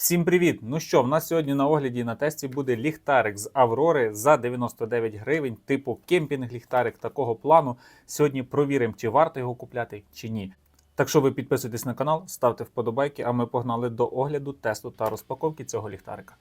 Всім привіт! Ну що, в нас сьогодні на огляді на тесті буде ліхтарик з Аврори за 99 гривень, типу кемпінг-ліхтарик такого плану. Сьогодні провіримо, чи варто його купляти, чи ні. Так що ви підписуйтесь на канал, ставте вподобайки, а ми погнали до огляду, тесту та розпаковки цього ліхтарика.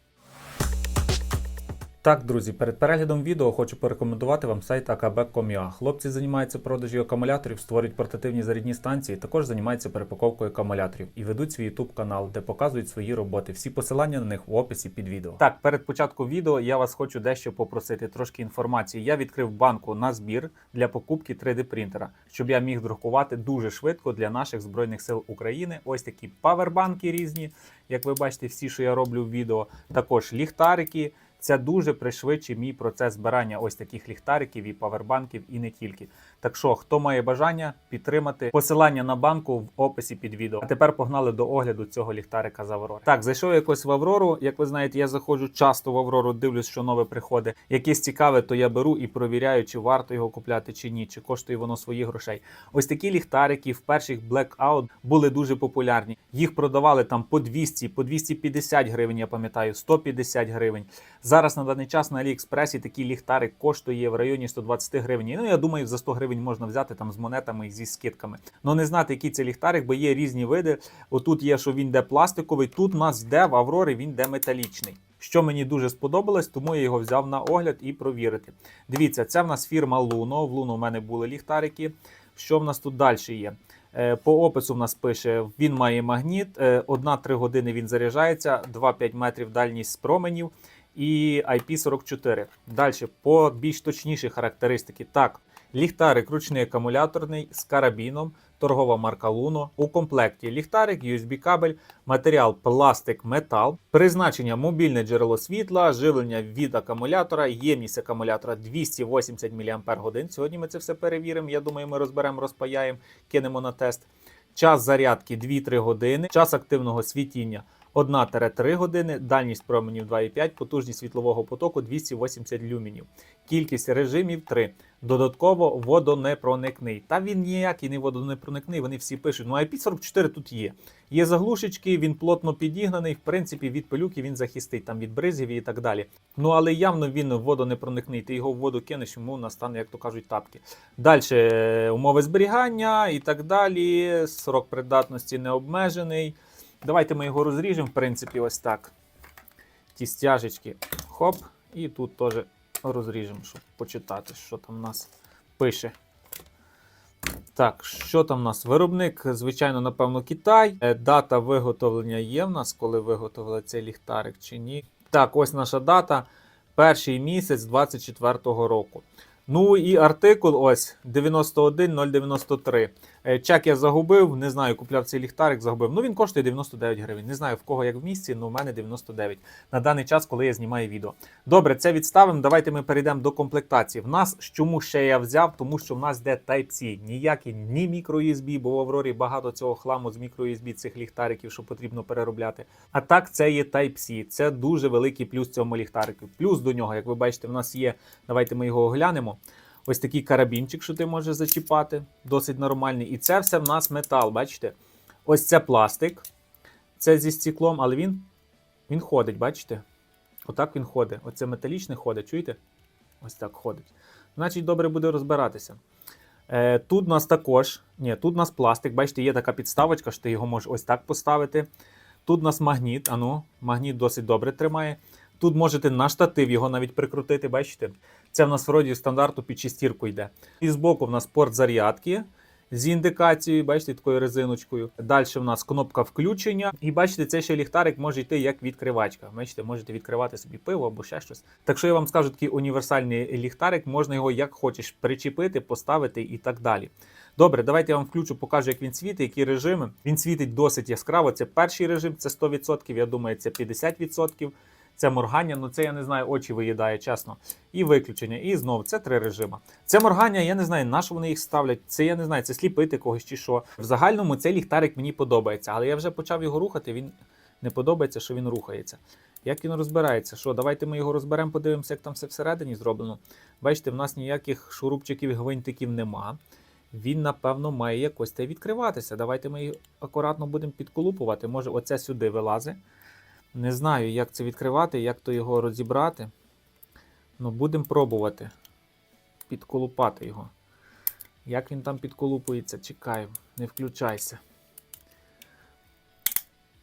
Так, друзі, перед переглядом відео хочу порекомендувати вам сайт akb.com.ua. Хлопці займаються продажі акумуляторів, створюють портативні зарядні станції, також займаються перепаковкою акумуляторів і ведуть свій YouTube канал, де показують свої роботи. Всі посилання на них в описі під відео. Так, перед початком відео я вас хочу дещо попросити трошки інформації. Я відкрив банку на збір для покупки 3D принтера, щоб я міг друкувати дуже швидко для наших збройних сил України. Ось такі павербанки різні, як ви бачите, всі, що я роблю в відео, також ліхтарики. Це дуже пришвидшить мій процес збирання ось таких ліхтариків і павербанків, і не тільки. Так що, хто має бажання підтримати посилання на банку в описі під відео. А тепер погнали до огляду цього ліхтарика з Аврори. Так, зайшов якось в Аврору. Як ви знаєте, я заходжу часто в Аврору, дивлюсь, що нове приходить. Якесь цікаве, то я беру і провіряю, чи варто його купляти, чи ні, чи коштує воно своїх грошей. Ось такі ліхтарики в перших Blackout були дуже популярні. Їх продавали там по 200, по 250 гривень, я пам'ятаю, 150 гривень. Зараз на даний час на Аліекспресі такий ліхтарик коштує в районі 120 гривень. Ну я думаю, за 100 гривень можна взяти там з монетами і зі скидками. Ну не знати, який це ліхтарик, бо є різні види. Отут є, що він йде пластиковий, тут у нас йде в Аврорі, він йде металічний. Що мені дуже сподобалось, тому я його взяв на огляд і провірити. Дивіться, це в нас фірма Luno. В Luno в мене були ліхтарики. Що в нас тут далі є? Е, По опису в нас пише: він має магніт, 1-3 години він заряджається, 2-5 метрів дальність променів і IP44. Далі, по більш точніші характеристики. Так, ліхтарик ручний акумуляторний з карабіном, торгова марка Luno. У комплекті ліхтарик, USB-кабель, матеріал пластик метал, призначення мобільне джерело світла, живлення від акумулятора, ємність акумулятора 280 мАч. Сьогодні ми це все перевіримо. Я думаю, ми розберемо, розпаяємо, кинемо на тест. Час зарядки 2-3 години, час активного світіння 1-3 години, дальність променів 2,5, потужність світлового потоку 280 люмінів. Кількість режимів 3. Додатково водонепроникний. Та він ніякий не водонепроникний, вони всі пишуть. Ну IP44 тут є. Є заглушечки, він плотно підігнаний, в принципі, від пилюки він захистить, там від бризів і так далі. Ну але явно він водонепроникний. Ти його в воду кинеш, йому настане, як то кажуть, тапки. Далі е, умови зберігання і так далі. Срок придатності не обмежений. Давайте ми його розріжемо, в принципі, ось так. Ті стяжечки. Хоп. І тут теж розріжемо, щоб почитати, що там у нас пише. Так, що там у нас? Виробник, звичайно, напевно, Китай. Е, Дата виготовлення є в нас, коли виготовили цей ліхтарик чи ні. Так, ось наша дата. Перший місяць 24-го року. Ну і артикул ось 91093. Е, Чек я загубив, не знаю, купляв цей ліхтарик, загубив. Ну він коштує 99 гривень. Не знаю в кого як в місці, але в мене 99 на даний час, коли я знімаю відео. Добре, це відставимо. Давайте ми перейдемо до комплектації. В нас чому ще я взяв? Тому що в нас йде Type-C. Ніякий ні мікро-USB, бо в Аврорі багато цього хламу з мікро-USB цих ліхтариків, що потрібно переробляти. А так, це є Type-C. Це дуже великий плюс цьому ліхтарику. Плюс до нього, як ви бачите, в нас є. Давайте ми його оглянемо. Ось такий карабінчик, що ти можеш зачіпати, досить нормальний. І це все в нас метал, бачите? Ось це пластик. Це зі стеклом, але він він ходить, бачите? Отак він ходить. Оце металічне ходить, чуєте? Ось так ходить. Значить, добре буде розбиратися. Е, Тут у нас також, ні, тут у нас пластик, бачите, є така підставочка, що ти його можеш ось так поставити. Тут у нас магніт, ану, магніт досить добре тримає. Тут можете на штатив його навіть прикрутити, бачите? Це в нас вроді стандарту під шестірку йде. І збоку в нас порт зарядки з індикацією, бачите, такою резиночкою. Далі в нас кнопка включення. І бачите, цей ще ліхтарик може йти як відкривачка. Бачите, можете відкривати собі пиво або ще щось. Так що я вам скажу, такий універсальний ліхтарик, можна його як хочеш причепити, поставити і так далі. Добре, давайте я вам включу, покажу, як він світить, які режими. Він світить досить яскраво. Це перший режим, це 100%, я думаю, це 50%. Це моргання, ну це я не знаю, очі виїдає, чесно. І виключення. І знову це три режими. Це моргання, я не знаю, на що вони їх ставлять. Це я не знаю, це сліпити когось чи що. В загальному цей ліхтарик мені подобається, але я вже почав його рухати. Він не подобається, що він рухається. Як він розбирається? Що, давайте ми його розберемо, подивимося, як там все всередині зроблено. Бачите, в нас ніяких шурупчиків, і гвинтиків нема. Він, напевно, має якось те відкриватися. Давайте ми його акуратно будемо підколупувати. Може, оце сюди вилазить. Не знаю, як це відкривати, як то його розібрати. Ну, будемо пробувати підколупати його. Як він там підколупується, чекаю, не включайся.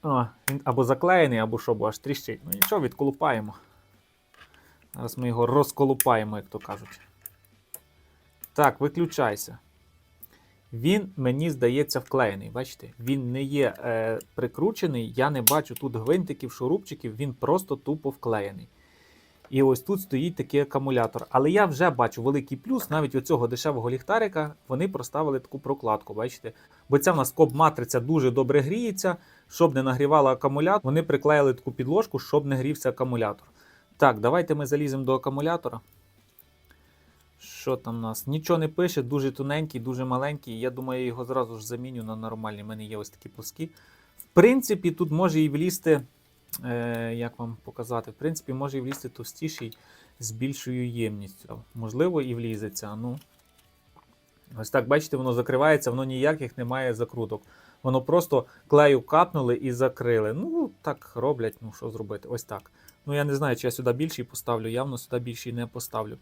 О, він або заклеєний, або що, бо аж тріщить. Ну нічого, відколупаємо. Зараз ми його розколупаємо, як то кажуть. Так, виключайся. Він, мені здається, вклеєний. Бачите? Він не є е, прикручений, я не бачу тут гвинтиків, шурупчиків, він просто тупо вклеєний. І ось тут стоїть такий акумулятор. Але я вже бачу великий плюс, навіть у цього дешевого ліхтарика вони проставили таку прокладку, бачите? Бо ця в нас коп-матриця дуже добре гріється, щоб не нагрівала акумулятор, вони приклеїли таку підложку, щоб не грівся акумулятор. Так, давайте ми заліземо до акумулятора. Що там у нас? Нічого не пише, дуже тоненький, дуже маленький. Я думаю, я його зразу ж заміню на нормальний. У мене є ось такі плоскі. В принципі, тут може і влізти, е, як вам показати, в принципі, може і влізти товстіший з більшою ємністю. Можливо, і влізеться. Ну. Ось так, бачите, воно закривається, воно ніяких немає закруток. Воно просто клею капнули і закрили. Ну, так роблять, ну що зробити? Ось так. Ну, я не знаю, чи я сюди більший поставлю, явно сюди більший не поставлю.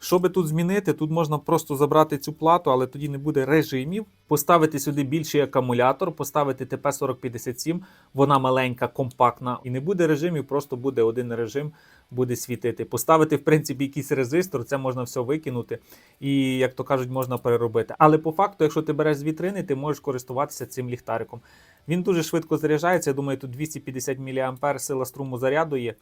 Що би тут змінити, тут можна просто забрати цю плату, але тоді не буде режимів. Поставити сюди більший акумулятор, поставити ТП-4057, вона маленька, компактна, і не буде режимів, просто буде один режим, буде світити. Поставити, в принципі, якийсь резистор, це можна все викинути і, як то кажуть, можна переробити. Але по факту, якщо ти береш з вітрини, ти можеш користуватися цим ліхтариком. Він дуже швидко заряджається. Я думаю, тут 250 мА сила струму заряду є.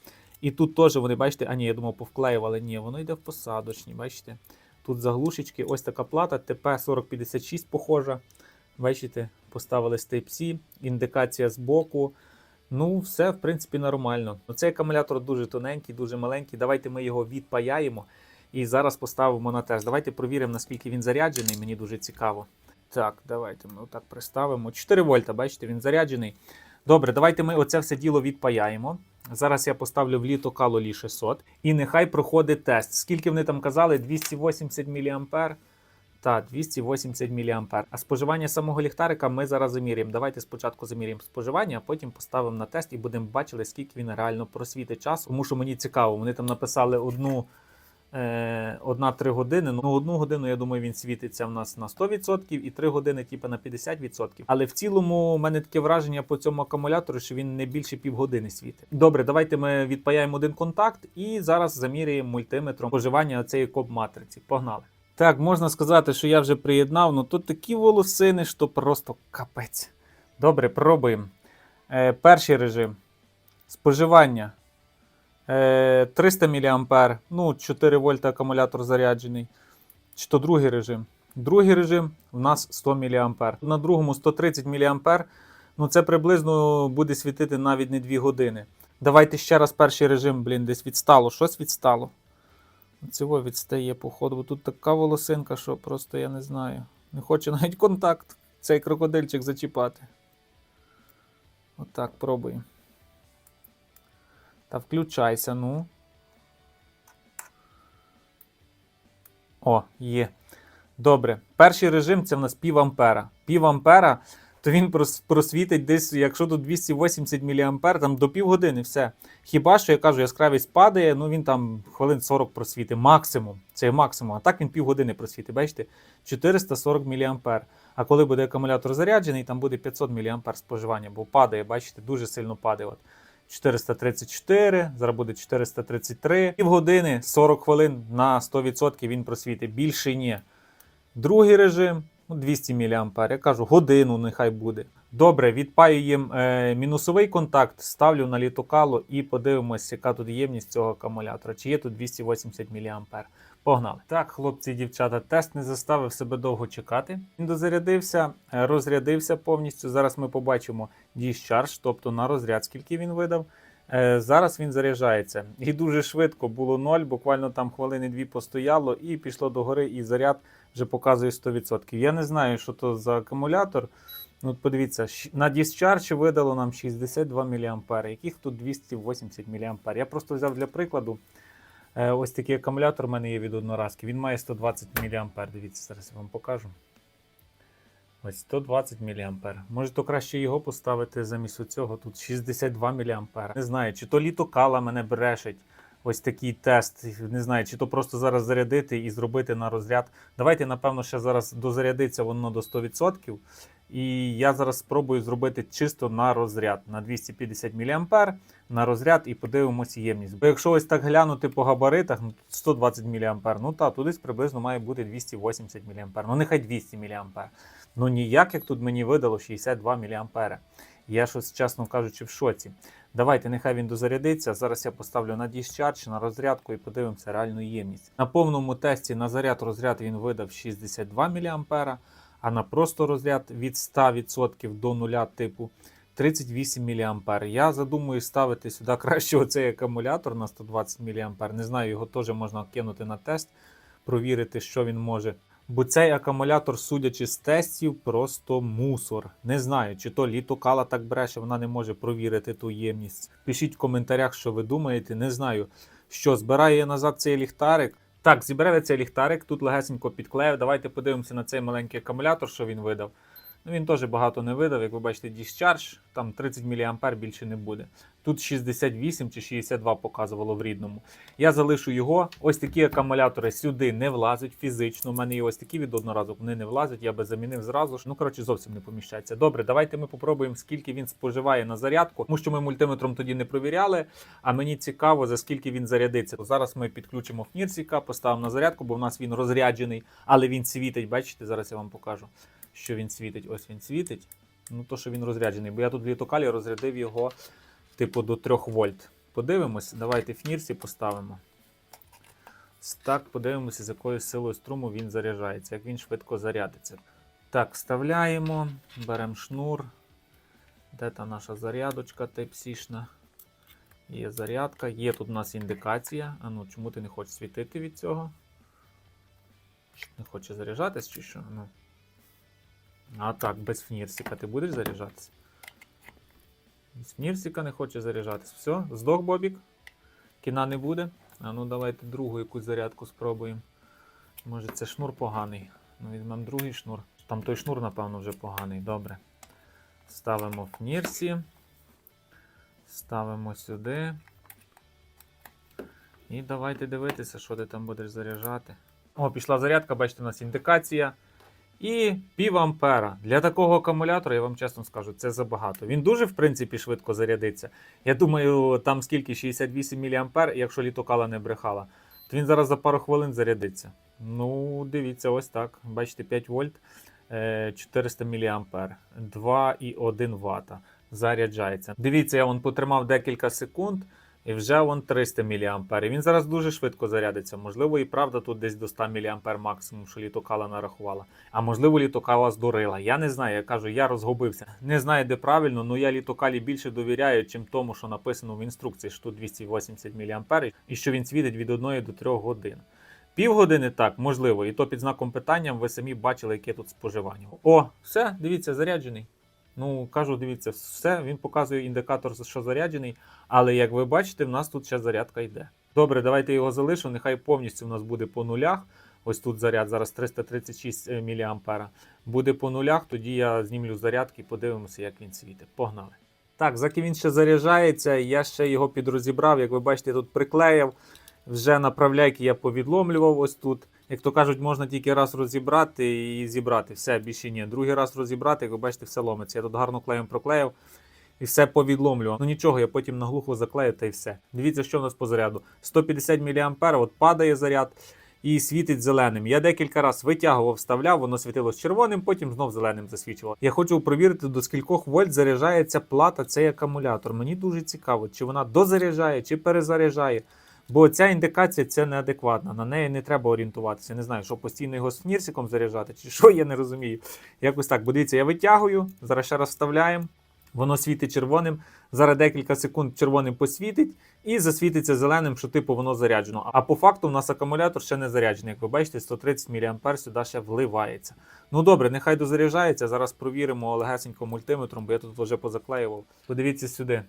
І тут теж вони, бачите, а ні, я думав, повклеювали. Ні, воно йде в посадочні, бачите. Тут заглушечки, ось така плата, ТП-4056 похожа. Бачите, поставили Type-C, індикація з боку. Ну, все, в принципі, нормально. Ну, Цей акумулятор дуже тоненький, дуже маленький. Давайте ми його відпаяємо і зараз поставимо на тест. Давайте провіримо, наскільки він заряджений. Мені дуже цікаво. Так, давайте ми отак приставимо. 4 вольта, бачите, він заряджений. Добре, давайте ми оце все діло відпаяємо. Зараз я поставлю в літо Калолі 600 і нехай проходить тест. Скільки вони там казали? 280 мА. Та 280 мА. А споживання самого ліхтарика ми зараз заміряємо. Давайте спочатку заміряємо споживання, а потім поставимо на тест і будемо бачити, скільки він реально просвітить час. Тому що мені цікаво, вони там написали одну. Е, Одна-три години. Ну, одну годину, я думаю, він світиться в нас на 100% і 3 години, типу, на 50%. Але в цілому у мене таке враження по цьому акумулятору, що він не більше півгодини світить. Добре, давайте ми відпаяємо один контакт і зараз заміряємо мультиметром споживання цієї коп-матриці. Погнали. Так, можна сказати, що я вже приєднав, ну тут такі волосини, що просто капець. Добре, пробуємо. Е, перший режим. Споживання. Е, 300 мА, ну 4 вольта акумулятор заряджений. Чи то другий режим. Другий режим у нас 100 мА. На другому 130 мА. Ну це приблизно буде світити навіть не 2 години. Давайте ще раз перший режим, блін, десь відстало. Щось відстало. Цього відстає, походу. Бо Тут така волосинка, що просто я не знаю. Не хоче навіть контакт цей крокодильчик зачіпати. Отак, пробуємо. Та включайся, ну. О, є. Добре. Перший режим це в нас пів ампера. То він просвітить десь, якщо тут 280 мА, там до півгодини все. Хіба що я кажу, яскравість падає, ну він там хвилин 40 просвітить. Максимум. Це максимум. А так він півгодини просвітить. Бачите? 440 мА. А коли буде акумулятор заряджений, там буде 500 мА споживання, бо падає, бачите, дуже сильно падає. 434, зараз буде 433. Півгодини, 40 хвилин на 100% він просвітить. Більше ні. Другий режим ну, 200 мА. Я кажу, годину нехай буде. Добре, відпаюємо е, мінусовий контакт, ставлю на літокало і подивимось, яка тут ємність цього акумулятора. Чи є тут 280 мА. Погнали. Так, хлопці і дівчата, тест не заставив себе довго чекати. Він дозарядився, е, розрядився повністю. Зараз ми побачимо discharge, тобто на розряд, скільки він видав. Е, Зараз він заряджається. І дуже швидко було 0, буквально там хвилини дві постояло і пішло до гори, і заряд вже показує 100%. Я не знаю, що то за акумулятор. Ну, от подивіться, на discharge видало нам 62 мА, яких тут 280 мА. Я просто взяв для прикладу. Е, Ось такий акумулятор у мене є від одноразки. Він має 120 мА. Дивіться, зараз я вам покажу. Ось 120 мА. Може, то краще його поставити замість цього. Тут 62 мА. Не знаю, чи то літо кала мене брешить. Ось такий тест. Не знаю, чи то просто зараз зарядити і зробити на розряд. Давайте, напевно, ще зараз дозарядиться воно до 100%. І я зараз спробую зробити чисто на розряд на 250 мА на розряд і подивимося ємність. Бо якщо ось так глянути по габаритах, ну, 120 мА, ну та туди приблизно має бути 280 мА. Ну нехай 200 мА. Ну ніяк, як тут мені видало 62 мА. Я щось, чесно кажучи, в шоці. Давайте, нехай він дозарядиться. Зараз я поставлю на discharge, на розрядку і подивимося реальну ємність. На повному тесті на заряд розряд він видав 62 мА, а на просто розряд від 100% до нуля типу 38 мА. Я задумую ставити сюди краще оцей акумулятор на 120 мА. Не знаю, його теж можна кинути на тест, провірити, що він може. Бо цей акумулятор, судячи з тестів, просто мусор. Не знаю, чи то літо кала так бреше, вона не може провірити ту ємність. Пишіть в коментарях, що ви думаєте. Не знаю, що збирає назад цей ліхтарик. Так, зібрали цей ліхтарик, тут легесенько підклеїв. Давайте подивимося на цей маленький акумулятор, що він видав. Ну, Він теж багато не видав, як ви бачите, discharge, там 30 мА більше не буде. Тут 68 чи 62 показувало в рідному. Я залишу його. Ось такі акумулятори сюди не влазять фізично. У мене є ось такі від одноразу, вони не влазять, я би замінив зразу. Ну, коротше, зовсім не поміщається. Добре, давайте ми попробуємо, скільки він споживає на зарядку, тому що ми мультиметром тоді не провіряли. А мені цікаво, за скільки він зарядиться. Зараз ми підключимо фнірсіка, поставимо на зарядку, бо в нас він розряджений, але він світить. Бачите, зараз я вам покажу, що він світить. Ось він світить. Ну, то, що він розряджений, бо я тут в літокалі розрядив його типу до 3 вольт. Подивимось, давайте фнірсі поставимо. Так, подивимося, з якою силою струму він заряджається, як він швидко зарядиться. Так, вставляємо, беремо шнур. Де та наша зарядочка Type-C-шна? Є зарядка, є тут у нас індикація. А ну, чому ти не хочеш світити від цього? Не хоче заряджатись чи що? Ну. А так, без фнірсіка ти будеш заряджатися? Снірсіка не хоче заряджатись. Все, здох Бобік. Кіна не буде. А ну давайте другу якусь зарядку спробуємо. Може це шнур поганий. Ну, візьмемо другий шнур. Там той шнур, напевно, вже поганий. Добре. Ставимо в Нірсі. Ставимо сюди. І давайте дивитися, що ти там будеш заряджати. О, пішла зарядка, бачите, у нас індикація. І пів ампера. Для такого акумулятора, я вам чесно скажу, це забагато. Він дуже, в принципі, швидко зарядиться. Я думаю, там скільки 68 мА, якщо літокала не брехала, то він зараз за пару хвилин зарядиться. Ну, дивіться, ось так. Бачите, 5 вольт, е, 400 мА, 2,1 Вт. Заряджається. Дивіться, я вон потримав декілька секунд. І вже вон 300 мА. Він зараз дуже швидко зарядиться. Можливо, і правда тут десь до 100 мА максимум, що літокала нарахувала. А можливо, літокала здурила. Я не знаю. Я кажу, я розгубився. Не знаю, де правильно, але я літокалі більше довіряю, чим тому, що написано в інструкції, що тут 280 мА і що він світить від 1 до 3 годин. Півгодини так, можливо, і то під знаком питання ви самі бачили, яке тут споживання. О, все, дивіться, заряджений. Ну, кажу, дивіться, все, він показує індикатор, що заряджений, але як ви бачите, в нас тут ще зарядка йде. Добре, давайте його залишу, нехай повністю в нас буде по нулях. Ось тут заряд, зараз 336 мА. Буде по нулях, тоді я знімлю зарядки і подивимося, як він світить. Погнали. Так, заки він ще заряджається, я ще його підрозібрав. Як ви бачите, тут приклеїв. Вже направляйки я повідломлював ось тут. Як то кажуть, можна тільки раз розібрати і зібрати. Все, більше ні. Другий раз розібрати, як ви бачите, все ломиться. Я тут гарно клеєм проклеїв і все повідломлював. Ну нічого, я потім наглухо заклею та й все. Дивіться, що в нас по заряду. 150 мА, от падає заряд і світить зеленим. Я декілька разів витягував, вставляв, воно світилось червоним, потім знов зеленим засвічувало. Я хочу провірити, до скількох вольт заряджається плата цей акумулятор. Мені дуже цікаво, чи вона дозаряджає, чи перезаряджає. Бо ця індикація це неадекватна, на неї не треба орієнтуватися. Не знаю, що постійно його з фнірсиком заряджати, чи що, я не розумію. Якось так. Бо дивіться, я витягую, зараз ще раз вставляємо. Воно світить червоним. Зараз декілька секунд червоним посвітить і засвітиться зеленим, що типу воно заряджено. А по факту у нас акумулятор ще не заряджений. Як ви бачите, 130 мА сюди ще вливається. Ну добре, нехай дозаряджається. Зараз провіримо легесенько мультиметром, бо я тут вже позаклеював. Подивіться сюди: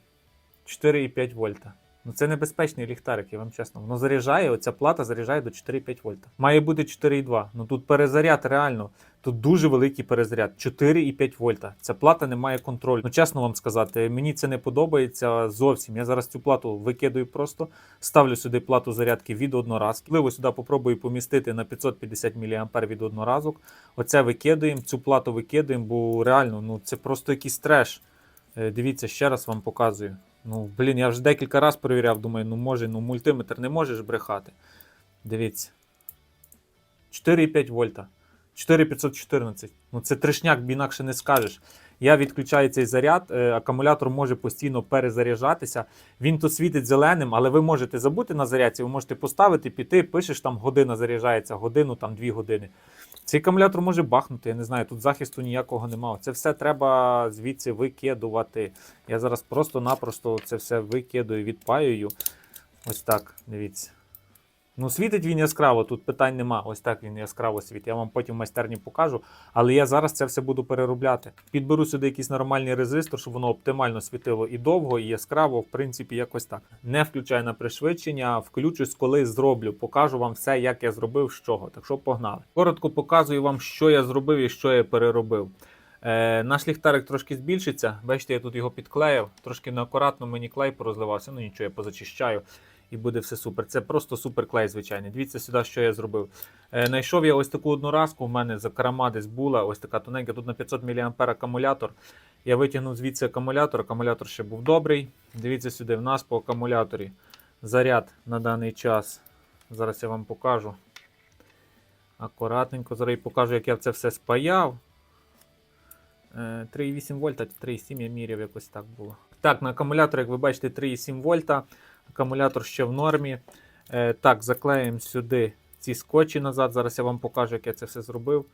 4,5 вольта. Ну це небезпечний ліхтарик, я вам чесно. Воно заряджає, оця плата заряджає до 4,5 вольта. Має бути 4,2. Ну тут перезаряд реально. Тут дуже великий перезаряд 4,5 вольта. Ця плата не має контролю. Ну, чесно вам сказати, мені це не подобається зовсім. Я зараз цю плату викидаю просто, ставлю сюди плату зарядки від одноразки. Можливо, сюди попробую помістити на 550 мА від одноразок. Оце викидаємо, цю плату викидаємо, бо реально ну, це просто якийсь треш. Е, Дивіться, ще раз вам показую. Ну, блін, я вже декілька разів перевіряв, думаю, ну може, ну мультиметр не можеш брехати. Дивіться. 4,5 вольта. 4514. Ну це трешняк, б інакше не скажеш. Я відключаю цей заряд, е, акумулятор може постійно перезаряджатися. Він то світить зеленим, але ви можете забути на зарядці, ви можете поставити, піти, пишеш, там година заряджається, годину, там дві години. Цей акумулятор може бахнути, я не знаю, тут захисту ніякого немає. Це все треба звідси викидувати. Я зараз просто-напросто це все викидаю, відпаюю. Ось так, дивіться. Ну, світить він яскраво, тут питань нема. Ось так він яскраво світить. Я вам потім в майстерні покажу. Але я зараз це все буду переробляти. Підберу сюди якийсь нормальний резистор, щоб воно оптимально світило і довго, і яскраво, в принципі, якось так. Не включаю на пришвидшення, включусь, коли зроблю. Покажу вам все, як я зробив, з чого. Так що погнали. Коротко показую вам, що я зробив і що я переробив. Е, наш ліхтарик трошки збільшиться. Бачите, я тут його підклеїв. Трошки неакуратно мені клей порозливався. Ну нічого, я позачищаю і буде все супер. Це просто суперклей звичайний. Дивіться сюди, що я зробив. Е, Найшов я ось таку одноразку. У мене за десь була, ось така тоненька, тут на 500 мА акумулятор. Я витягнув звідси акумулятор. Акумулятор ще був добрий. Дивіться сюди, в нас по акумуляторі заряд на даний час. Зараз я вам покажу. Акуратненько, зараз і покажу, як я це все спаяв. Е, 3,8 вольта, 3,7 я міряв, якось так було. Так, на акумулятор, як ви бачите, 3,7 вольта. Акумулятор ще в нормі. Е, так, заклеїмо сюди ці скотчі назад. Зараз я вам покажу, як я це все зробив.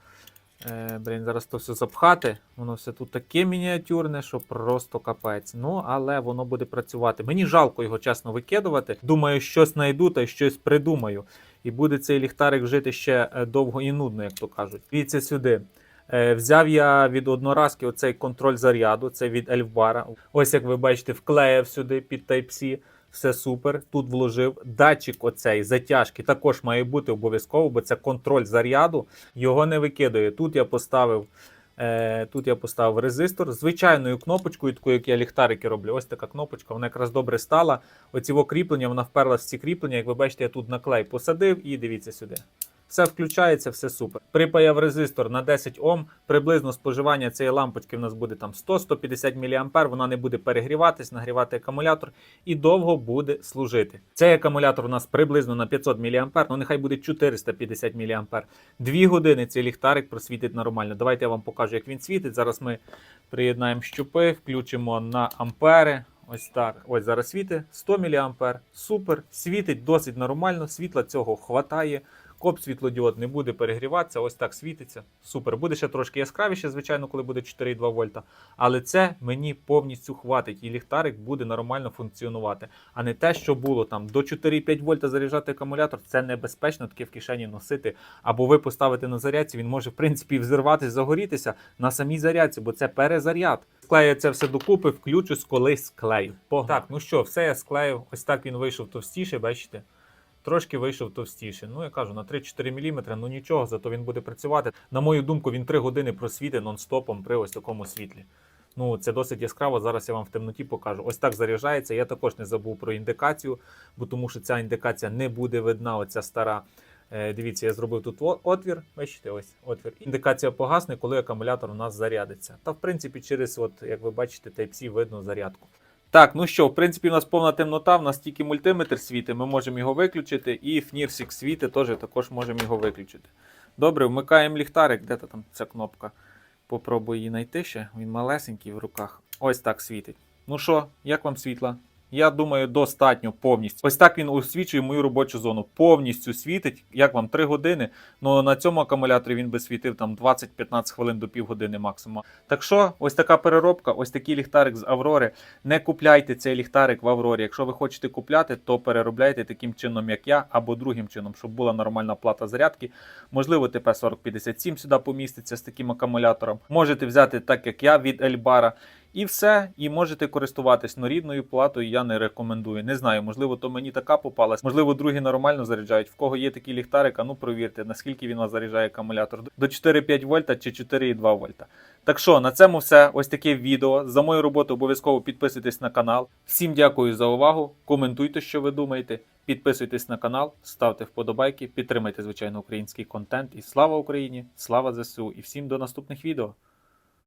Е, блін, зараз то все запхати. Воно все тут таке мініатюрне, що просто капець. Ну, але воно буде працювати. Мені жалко його чесно викидувати. Думаю, щось знайду та щось придумаю. І буде цей ліхтарик жити ще е, довго і нудно, як то кажуть. Дивіться сюди. Взяв я від одноразки оцей контроль заряду, це від Ельфбара. Ось як ви бачите, вклеїв сюди під Type-C. Все супер. Тут вложив датчик оцей затяжки також має бути обов'язково, бо це контроль заряду. Його не викидає. Тут я поставив. Е, тут я поставив резистор звичайною кнопочкою, такою, як я ліхтарики роблю. Ось така кнопочка, вона якраз добре стала. Оці кріплення, вона вперлась в ці кріплення. Як ви бачите, я тут наклей посадив і дивіться сюди. Все включається, все супер. Припаяв резистор на 10 Ом. Приблизно споживання цієї лампочки в нас буде там 100-150 мА. Вона не буде перегріватись, нагрівати акумулятор і довго буде служити. Цей акумулятор у нас приблизно на 500 мА, ну нехай буде 450 мА. Дві години цей ліхтарик просвітить нормально. Давайте я вам покажу, як він світить. Зараз ми приєднаємо щупи, включимо на ампери. Ось так. Ось зараз світить 100 мА. Супер. Світить досить нормально. Світла цього хватає. Коп світлодіод не буде перегріватися, ось так світиться. Супер. Буде ще трошки яскравіше, звичайно, коли буде 4,2 вольта. Але це мені повністю хватить, і ліхтарик буде нормально функціонувати. А не те, що було там до 4,5 вольта заряджати акумулятор. Це небезпечно таке в кишені носити. Або ви поставите на зарядці, він може в принципі взірватися, загорітися на самій зарядці, бо це перезаряд. Склею це все докупи, включусь, колись склею. Так, ну що, все я склеїв. Ось так він вийшов товстіше, бачите. Трошки вийшов товстіше. Ну, я кажу, на 3-4 мм, ну нічого, зато він буде працювати. На мою думку, він 3 години просвітить нон-стопом при ось такому світлі. Ну, це досить яскраво. Зараз я вам в темноті покажу. Ось так заряджається. Я також не забув про індикацію, бо тому що ця індикація не буде видна, оця стара. Е, дивіться, я зробив тут отвір. Бачите, ось отвір. Індикація погасне, коли акумулятор у нас зарядиться. Та в принципі, через, от, як ви бачите, Type-C видно зарядку. Так, ну що, в принципі, у нас повна темнота, в нас тільки мультиметр світить, ми можемо його виключити, і Фнірсік світи теж також можемо його виключити. Добре, вмикаємо ліхтарик, де там ця кнопка? Попробую її знайти ще. Він малесенький в руках. Ось так світить. Ну що, як вам світла? Я думаю, достатньо повністю. Ось так він освічує мою робочу зону. Повністю світить, як вам 3 години. Ну на цьому акумуляторі він би світив там 20-15 хвилин до півгодини максимум. Так що, ось така переробка, ось такий ліхтарик з Аврори. Не купляйте цей ліхтарик в Аврорі. Якщо ви хочете купляти, то переробляйте таким чином, як я, або другим чином, щоб була нормальна плата зарядки. Можливо, ТП-4057 сюди поміститься з таким акумулятором. Можете взяти так, як я від Ельбара. І все, і можете користуватись. Но рідною платою я не рекомендую. Не знаю, можливо, то мені така попалась. Можливо, другі нормально заряджають. В кого є такий ліхтарик, а ну провірте, наскільки він вас заряджає акумулятор. До 4,5 вольта чи 4,2 вольта. Так що на цьому все. Ось таке відео. За мою роботу обов'язково підписуйтесь на канал. Всім дякую за увагу. Коментуйте, що ви думаєте. Підписуйтесь на канал, ставте вподобайки, підтримайте звичайно український контент. І слава Україні! Слава ЗСУ! І всім до наступних відео.